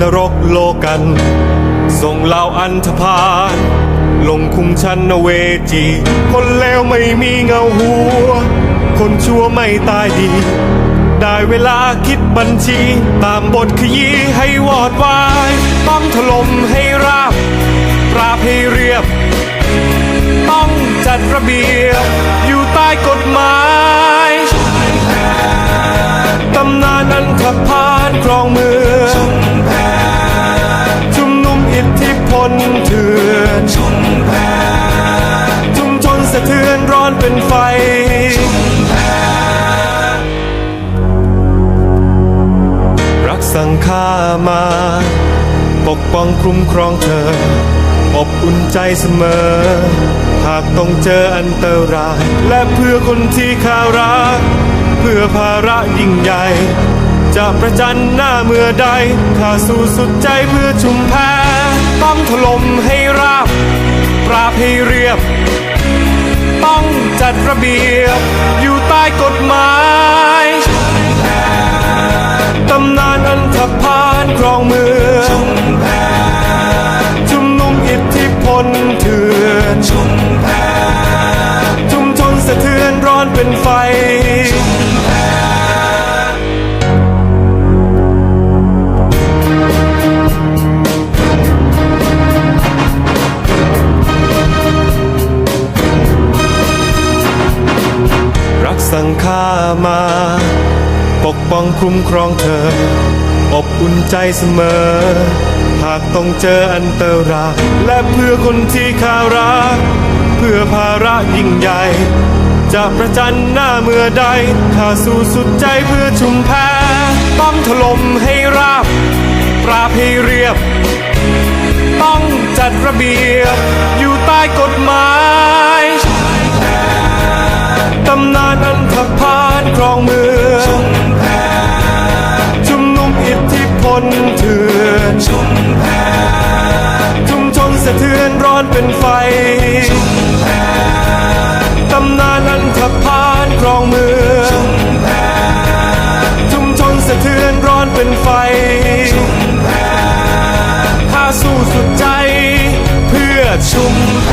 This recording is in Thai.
นรกโลกัน ส่งเหล่าอันธพาลลงคุมชั้นเวจี คนเลวไม่มีเงาหัว คนชั่วไม่ตายดี ได้เวลาคิดบัญชี ตามบทขยี้ให้วอดวาย ต้องถล่มให้ราบ ปราบให้เรียบ ต้องจัดระเบียบ อยู่ใต้กฎหมาย สะเทือนร้อนเป็นไฟรักสั่งข้ามา ปกป้องคุ้มครองเธอ อบอุ่นใจเสมอ หากต้องเจออันตราย และเพื่อคนที่ข้ารัก เพื่อภาระยิ่งใหญ่จะประจันหน้าเมื่อใด ข้าสู้สุดใจเพื่อชุมแพต้องถล่ม ระเบียบ อยู่ใต้กฎหมายตำนานอันธพาลครองเมือง สั่งข้ามา ปกป้องคุ้มครองเธอ อบอุ่นใจเสมอ หากต้องเจออันตรายและเพื่อคนที่ข้ารัก เพื่อภาระยิ่งใหญ่ จะประจันหน้าเมื่อใดข้าสู้สุดใจเพื่อชุมแพต้องถล่มให้ราบ ปราบให้เรียบ ต้องจัดระเบียบอยู่ใต้กฎหมาย สะเทือนร้อนเป็นไฟตำนานอันธพานครองเมืองชุมชนสะเทือนร้อนเป็นไฟข้าสู้สุดใจเพื่อชุมแพ